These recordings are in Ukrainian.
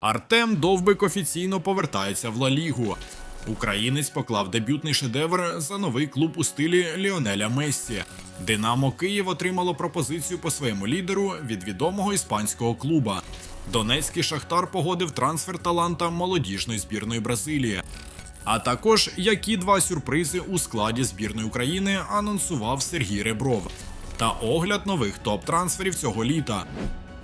Артем Довбик офіційно повертається в Ла Лігу. Українець поклав дебютний шедевр за новий клуб у стилі Ліонеля Мессі. Динамо Київ отримало пропозицію по своєму лідеру від відомого іспанського клуба. Донецький Шахтар погодив трансфер таланта молодіжної збірної Бразилії. А також які два сюрпризи у складі збірної України анонсував Сергій Ребров та огляд нових топ-трансферів цього літа.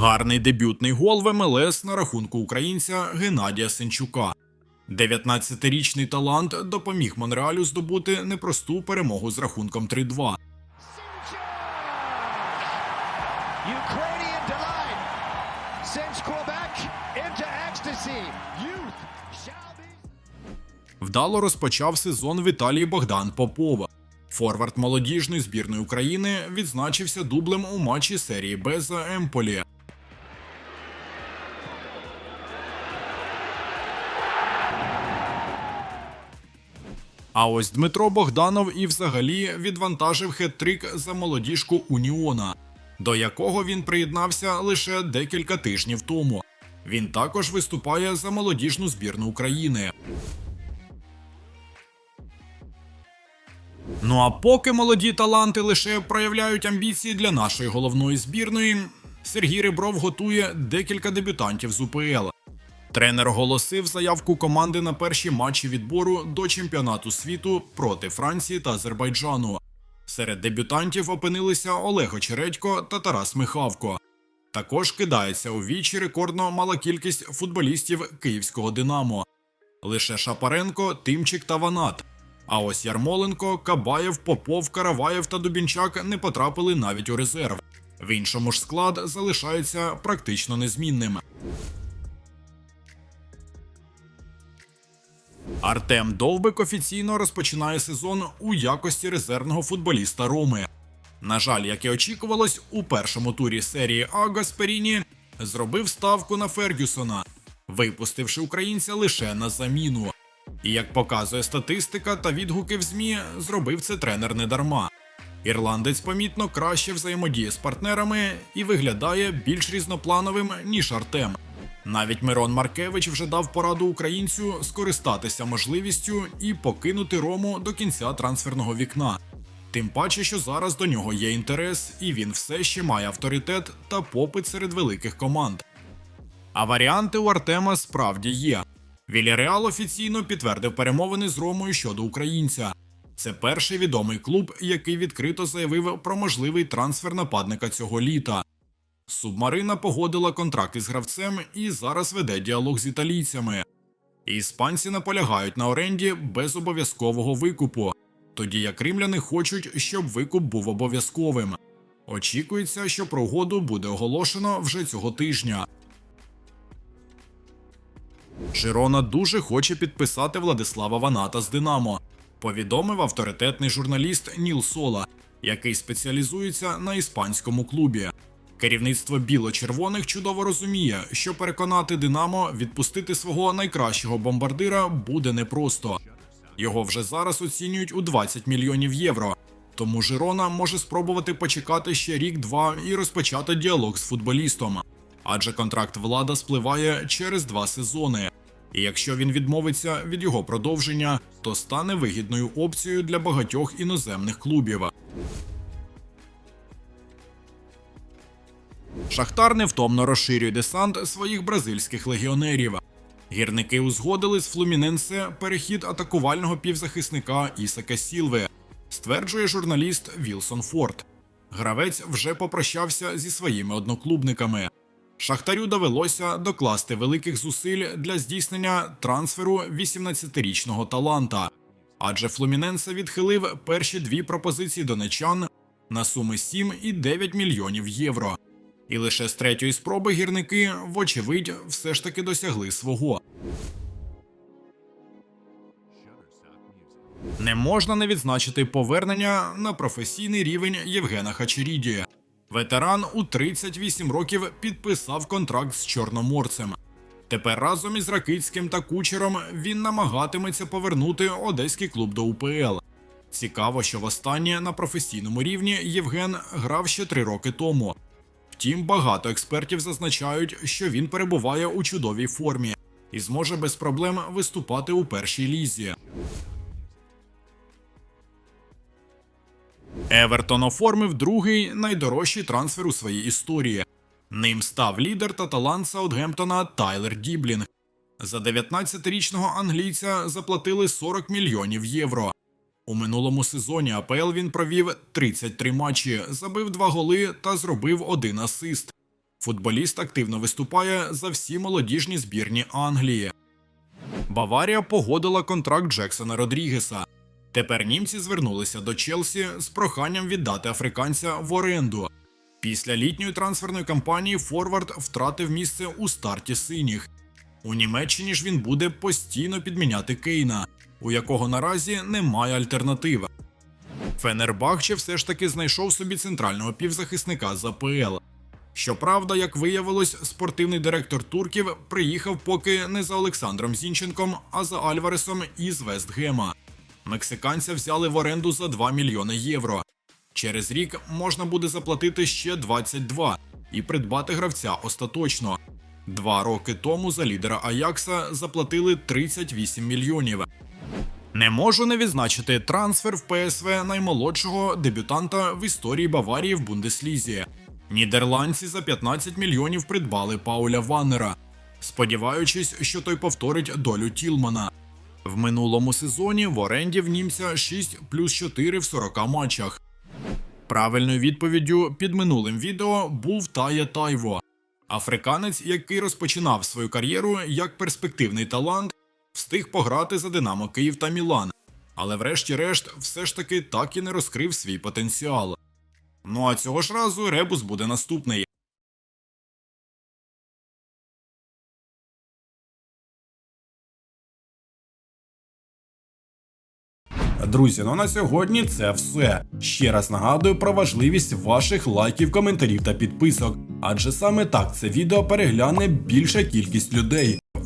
Гарний дебютний гол в МЛС на рахунку українця Геннадія Сенчука. 19-річний талант допоміг Монреалю здобути непросту перемогу з рахунком 3-2. Ukrainian delight sends Quebec into ecstasy. Youth shall be. Вдало розпочав сезон Віталій Богдан Попов. Форвард молодіжної збірної України відзначився дублем у матчі серії Б за Емполі. А ось Дмитро Богданов і взагалі відвантажив хет-трик за молодіжку Уніона, до якого він приєднався лише декілька тижнів тому. Він також виступає за молодіжну збірну України. Ну а поки молоді таланти лише проявляють амбіції для нашої головної збірної, Сергій Ребров готує декілька дебютантів з УПЛ. Тренер оголосив заявку команди на перші матчі відбору до чемпіонату світу проти Франції та Азербайджану. Серед дебютантів опинилися Олег Очередько та Тарас Михавко. Також кидається у вічі рекордно мала кількість футболістів київського Динамо. Лише Шапаренко, Тимчик та Ванат. А ось Ярмоленко, Кабаєв, Попов, Караваєв та Дубінчак не потрапили навіть у резерв. В іншому ж склад залишається практично незмінним. Артем Довбик офіційно розпочинає сезон у якості резервного футболіста Роми. На жаль, як і очікувалось, у першому турі серії А Гасперіні зробив ставку на Фергюсона, випустивши українця лише на заміну. І як показує статистика та відгуки в ЗМІ, зробив це тренер недарма. Ірландець помітно краще взаємодіє з партнерами і виглядає більш різноплановим, ніж Артем. Навіть Мирон Маркевич вже дав пораду українцю скористатися можливістю і покинути Рому до кінця трансферного вікна. Тим паче, що зараз до нього є інтерес, і він все ще має авторитет та попит серед великих команд. А варіанти у Артема справді є. Вільяреал офіційно підтвердив перемовини з Ромою щодо українця. Це перший відомий клуб, який відкрито заявив про можливий трансфер нападника цього літа. Субмарина погодила контракт із гравцем і зараз веде діалог з італійцями. Іспанці наполягають на оренді без обов'язкового викупу, тоді як римляни хочуть, щоб викуп був обов'язковим. Очікується, що про угоду буде оголошено вже цього тижня. Жирона дуже хоче підписати Владислава Ваната з Динамо, повідомив авторитетний журналіст Ніл Сола, який спеціалізується на іспанському клубі. Керівництво біло-червоних чудово розуміє, що переконати Динамо відпустити свого найкращого бомбардира буде непросто. Його вже зараз оцінюють у 20 мільйонів євро. Тому Жирона може спробувати почекати ще рік-два і розпочати діалог з футболістом. Адже контракт влада спливає через два сезони. І якщо він відмовиться від його продовження, то стане вигідною опцією для багатьох іноземних клубів. Шахтар невтомно розширює десант своїх бразильських легіонерів. Гірники узгодили з Флуміненсе перехід атакувального півзахисника Ісака Сілви, стверджує журналіст Вілсон Форд. Гравець вже попрощався зі своїми одноклубниками. Шахтарю довелося докласти великих зусиль для здійснення трансферу 18-річного таланта, адже Флуміненсе відхилив перші дві пропозиції донечан на суми 7 і 9 мільйонів євро. І лише з третьої спроби гірники, вочевидь, все ж таки досягли свого. Не можна не відзначити повернення на професійний рівень Євгена Хачеріді. Ветеран у 38 років підписав контракт з чорноморцем. Тепер разом із Ракицьким та Кучером він намагатиметься повернути одеський клуб до УПЛ. Цікаво, що востаннє на професійному рівні Євген грав ще три роки тому. Втім, багато експертів зазначають, що він перебуває у чудовій формі і зможе без проблем виступати у першій лізі. Евертон оформив другий найдорожчий трансфер у своїй історії. Ним став лідер та талант Саутгемптона Тайлер Діблінг. За 19-річного англійця заплатили 40 мільйонів євро. У минулому сезоні АПЛ він провів 33 матчі, забив 2 голи та зробив один асист. Футболіст активно виступає за всі молодіжні збірні Англії. Баварія погодила контракт Джексона Родрігеса. Тепер німці звернулися до Челсі з проханням віддати африканця в оренду. Після літньої трансферної кампанії Форвард втратив місце у старті синіх. У Німеччині ж він буде постійно підміняти Кейна, у якого наразі немає альтернативи. Фенербахче все ж таки знайшов собі центрального півзахисника з АПЛ. Щоправда, як виявилось, спортивний директор турків приїхав поки не за Олександром Зінченком, а за Альваресом із Вестгема. Мексиканця взяли в оренду за 2 мільйони євро. Через рік можна буде заплатити ще 22 і придбати гравця остаточно. Два роки тому за лідера Аякса заплатили 38 мільйонів. Не можу не відзначити трансфер в ПСВ наймолодшого дебютанта в історії Баварії в Бундеслізі. Нідерландці за 15 мільйонів придбали Пауля Ваннера, сподіваючись, що той повторить долю Тілмана. В минулому сезоні в оренді в німця 6 плюс 4 в 40 матчах. Правильною відповіддю під минулим відео був Тає Тайво. Африканець, який розпочинав свою кар'єру як перспективний талант, встиг пограти за Динамо Київ та Мілан, але врешті-решт все ж таки так і не розкрив свій потенціал. Ну а цього ж разу ребус буде наступний. Друзі, ну на сьогодні це все. Ще раз нагадую про важливість ваших лайків, коментарів та підписок, адже саме так це відео перегляне більша кількість людей,